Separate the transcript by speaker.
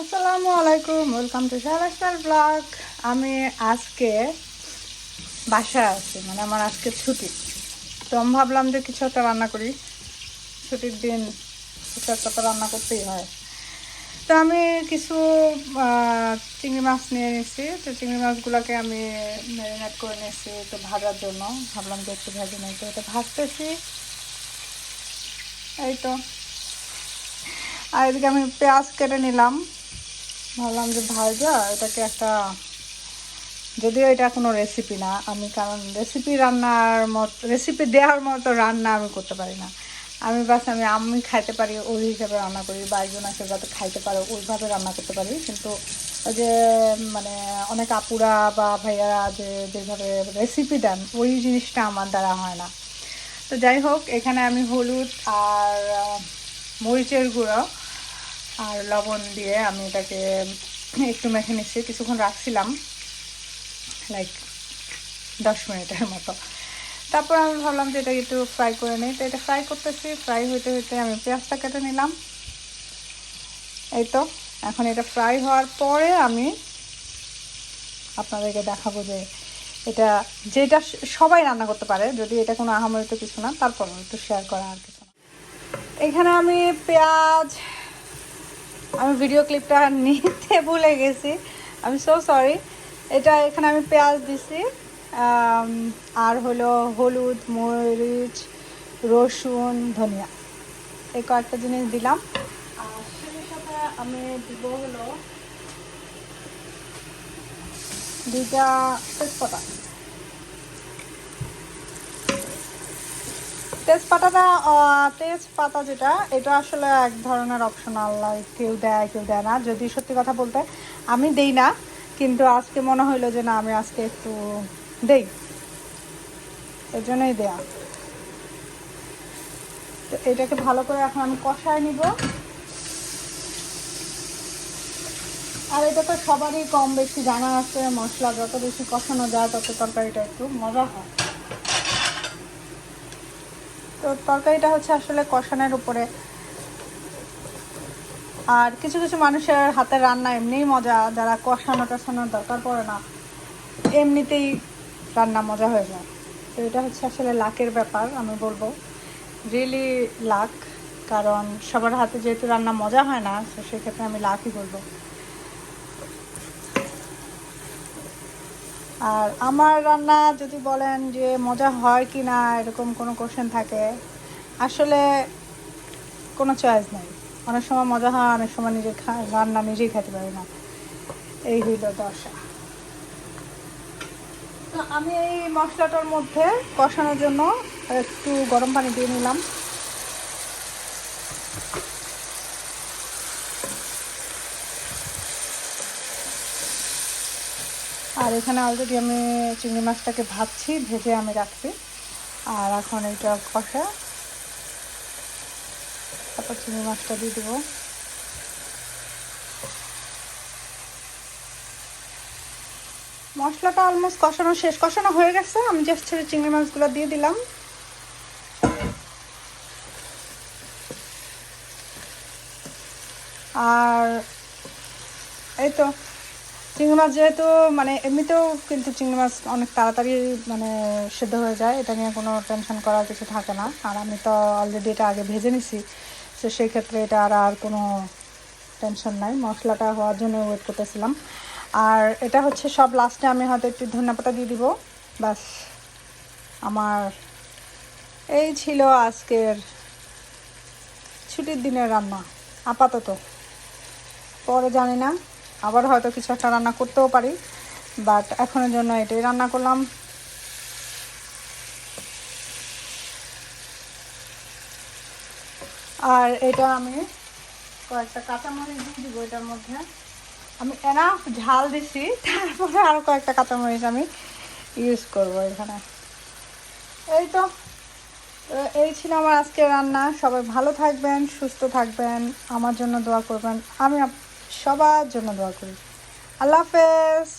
Speaker 1: আসসালামু আলাইকুম welcome to শালাস্টার blog আমি আজকে বাসায় আছি মানে আমার আজকে ছুটি। তো আমি ভাবলাম যে কিছু একটা রান্না করি। ছুটির দিন কিছু একটা তো রান্না করতেই হয়। তো আমি কিছু চিংড়ি মাছ নিয়ে নিয়েছি। তো চিংড়ি মাছগুলোকে আমি ম্যারিনেট করে নিয়েছি তো ভাজার জন্য। ভাবলাম যে একটু ভেজে নিই, তো এটা ভাজতেছি। এই তো। আর এদিকে আমি পেঁয়াজ কেটে নিলাম। ভাবলাম যে ভাজা, এটাকে একটা, যদিও এটা কোনো রেসিপি না, আমি কারণ রেসিপি রান্নার মতো রেসিপি দেওয়ার মতো রান্না আমি করতে পারি না। আমি বাস, আমি আমি খাইতে পারি, ওই হিসাবে রান্না করি বা একজন আছে যাতে খাইতে পারে, ওইভাবে রান্না করতে পারি। কিন্তু ওই যে মানে অনেক আপুরা বা ভাইয়ারা যে, যেভাবে রেসিপি দেন, ওই জিনিসটা আমার দ্বারা হয় না। তো যাই হোক, এখানে আমি হলুদ আর মরিচের গুঁড়ো আর লবণ দিয়ে আমি এটাকে একটু মেখে নিচ্ছি কিছুক্ষণ রাখছিলাম লাইক দশ মিনিটের মতো। তারপর আমি ভাবলাম যে এটা একটু ফ্রাই করে নিই। তো এটা ফ্রাই করতেছি। ফ্রাই হইতে হইতে আমি পেঁয়াজটা কেটে নিলাম। এই তো এখন এটা ফ্রাই হওয়ার পরে আমি আপনাদেরকে দেখাবো যে এটা যেটা সবাই রান্না করতে পারে, যদি এটা কোনো আহামরিত কিছু না তারপর একটু শেয়ার করা আর কিছু না। এখানে আমি পেঁয়াজ আমি ভিডিও ক্লিপটা নিতে ভুলে গেছি। আমি সো সরি এটা এখানে আমি পেঁয়াজ দিছি আর হলো হলুদ, মরিচ, রসুন, ধনিয়া। এই কয়েকটা জিনিস দিলাম। আর সেই আমি দিব হলো দুইটা তেজপাতা। তেজপাতাটা তেজপাতা যেটা, এটা আসলে এক ধরনের অপশনাল কেউ দেয় কেউ দেয় না। যদি সত্যি কথা বলতে আমি দেই না, কিন্তু আজকে মনে হইল যে না, আমি আজকে একটু দেই। এর জন্যই দেয়া। তো এটাকে ভালো করে এখন আমি কষায় নিব। আর এটা তো সবারই কম বেশি জানা আছে, মশলা যত বেশি কষানো যায়, তত তরকারিটা একটু মজা হয়। তো তরকারিটা হচ্ছে আসলে কষানোর উপরে। আর কিছু কিছু মানুষের হাতের রান্না এমনিই মজা, যারা কষানো টষানোর দরকার পড়ে না, এমনিতেই রান্না মজা হয়ে যায়। তো এটা হচ্ছে আসলে লাকের ব্যাপার, আমি বলব। রিয়েলি লাক, কারণ সবার হাতে যেহেতু রান্না মজা হয় না, তো সেক্ষেত্রে আমি লাকই বলব। আর আমার রান্না যদি বলেন যে মজা হয় কি না, এরকম কোনো কোশ্চেন থাকে, আসলে কোনো চয়েস নেই। অনেক সময় মজা হয়, অনেক সময় নিজে রান্না নিজেই খেতে পারি না। এই হইল দশা। তো আমি এই মশলাটার মধ্যে কষানোর জন্য একটু গরম পানি দিয়ে নিলাম। আর এখানে অলরেডি আমি চিংড়ি মাছটাকে ভাজছি, ভেজে আমি রাখছি। আর এখন এটা কষা। তারপর চিংড়ি মাছটা দিয়ে দেবো। মশলাটা অলমোস্ট কষানো শেষ। কষানো হয়ে গেছে, আমি জাস্ট ছেড়ে চিংড়ি মাছগুলো দিয়ে দিলাম। আর এই তো চিংড়ি মাছ যেহেতু মানে এমনিতেও কিন্তু চিংড়ি মাছ অনেক তাড়াতাড়ি মানে সেদ্ধ হয়ে যায়, এটা নিয়ে কোনো টেনশন করার কিছু থাকে না। আর আমি তো অলরেডি এটা আগে ভেজে নিছি, তো সেই ক্ষেত্রে এটা আর আর কোনো টেনশন নাই। মশলাটা হওয়ার জন্য ওয়েট করতেছিলাম। আর এটা হচ্ছে সব লাস্টে আমি হয়তো একটু ধনিয়া পাতা দিয়ে দিব। ব্যাস, আমার এই ছিল আজকের ছুটির দিনের রান্না, আপাতত। পরে জানি না। আবার হয়তো কিছু একটা রান্না করতেও পারি বাট এখনের জন্য এটাই রান্না করলাম। আর এটা আমি কয়েকটা কাঁচামরিচ দিয়ে দিব এটার মধ্যে। আমি এনাফ ঝাল দিছি, তারপরে আরও কয়েকটা কাঁচামরিচ আমি ইউজ করব এখানে। এই তো এই ছিল আমার আজকে রান্না। সবাই ভালো থাকবেন, সুস্থ থাকবেন, আমার জন্য দোয়া করবেন। আমি সবার জন্য দোয়া করি। আল্লাহ হাফেজ।